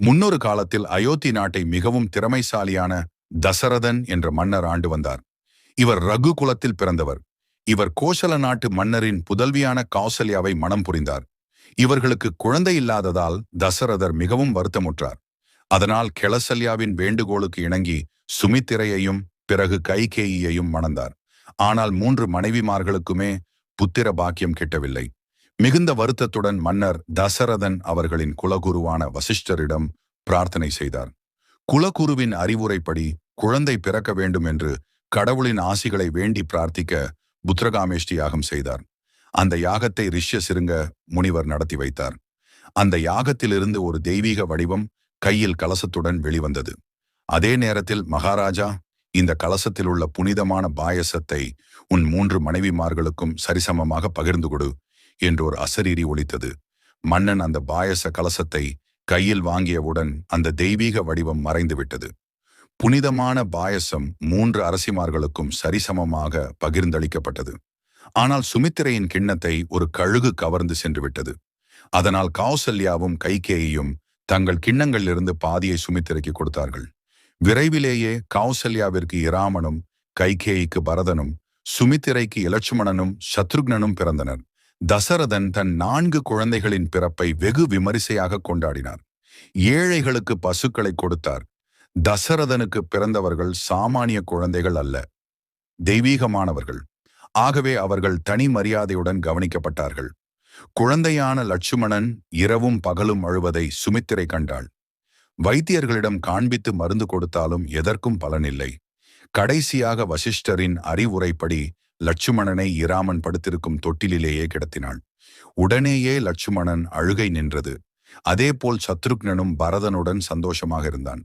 முன்னொரு காலத்தில் அயோத்தி நாட்டை மிகவும் திறமைசாலியான தசரதன் என்ற மன்னர் ஆண்டு வந்தார். இவர் ரகு குலத்தில் பிறந்தவர். இவர் கோசல நாட்டு மன்னரின் புதல்வியான கௌசல்யாவை மனம் புரிந்தார். இவர்களுக்கு குழந்தை இல்லாததால் தசரதர் மிகவும் வருத்தமுற்றார். அதனால் கெளசல்யாவின் வேண்டுகோளுக்கு இணங்கி சுமித்திரையையும் பிறகு கைகேயியையும் மணந்தார். ஆனால் மூன்று மனைவிமார்களுக்குமே புத்திர பாக்கியம் கிட்டவில்லை. மிகுந்த வருத்தத்துடன் மன்னர் தசரதன் அவர்களின் குலகுருவான வசிஷ்டரிடம் பிரார்த்தனை செய்தார். குலகுருவின் அறிவுரைப்படி குழந்தை பிறக்க வேண்டும் என்று கடவுளின் ஆசிகளை வேண்டி பிரார்த்திக்க புத்திரகாமேஷ்டி யாகம் செய்தார். அந்த யாகத்தை ரிஷ்ய சிறுங்க முனிவர் நடத்தி வைத்தார். அந்த யாகத்திலிருந்து ஒரு தெய்வீக வடிவம் கையில் கலசத்துடன் வெளிவந்தது. அதே நேரத்தில் மகாராஜா இந்த கலசத்தில் உள்ள புனிதமான பாயசத்தை உன் மூன்று மனைவிமார்களுக்கும் சரிசமமாக பகிர்ந்து கொடு. என்று ஒரு அசரீரி ஒலித்தது. மன்னன் அந்த பாயச கலசத்தை கையில் வாங்கியவுடன் அந்த தெய்வீக வடிவம் மறைந்துவிட்டது. புனிதமான பாயசம் மூன்று அரசிமார்களுக்கும் சரிசமமாக பகிர்ந்தளிக்கப்பட்டது. ஆனால் சுமித்திரையின் கிண்ணத்தை ஒரு கழுகு கவர்ந்து சென்றுவிட்டது. அதனால் கௌசல்யாவும் கைகேயும் தங்கள் கிண்ணங்களிலிருந்து பாதியை சுமித்திரைக்கு கொடுத்தார்கள். விரைவிலேயே கௌசல்யாவிற்கு இராமனும் கைகேயிக்கு பரதனும் சுமித்திரைக்கு இலட்சுமணனும் சத்ருக்னனும் பிறந்தனர். தசரதன் தன் நான்கு குழந்தைகளின் பிறப்பை வெகு விமரிசையாக கொண்டாடினார். ஏழைகளுக்கு பசுக்களை கொடுத்தார். தசரதனுக்கு பிறந்தவர்கள் சாமானிய குழந்தைகள் அல்ல தெய்வீகமானவர்கள். ஆகவே அவர்கள் தனி மரியாதையுடன் கவனிக்கப்பட்டார்கள். குழந்தையான லட்சுமணன் இரவும் பகலும் அழுவதை சுமித்திரை கண்டாள். வைத்தியர்களிடம் காண்பித்து மருந்து கொடுத்தாலும் எதற்கும் பலனில்லை. கடைசியாக வசிஷ்டரின் அறிவுரைப்படி லட்சுமணனை இராமன் படுத்திருக்கும் தொட்டிலேயே கிடத்தினாள். உடனேயே லட்சுமணன் அழுகை நின்றது. அதேபோல் சத்ருக்னனும் பரதனுடன் சந்தோஷமாக இருந்தான்.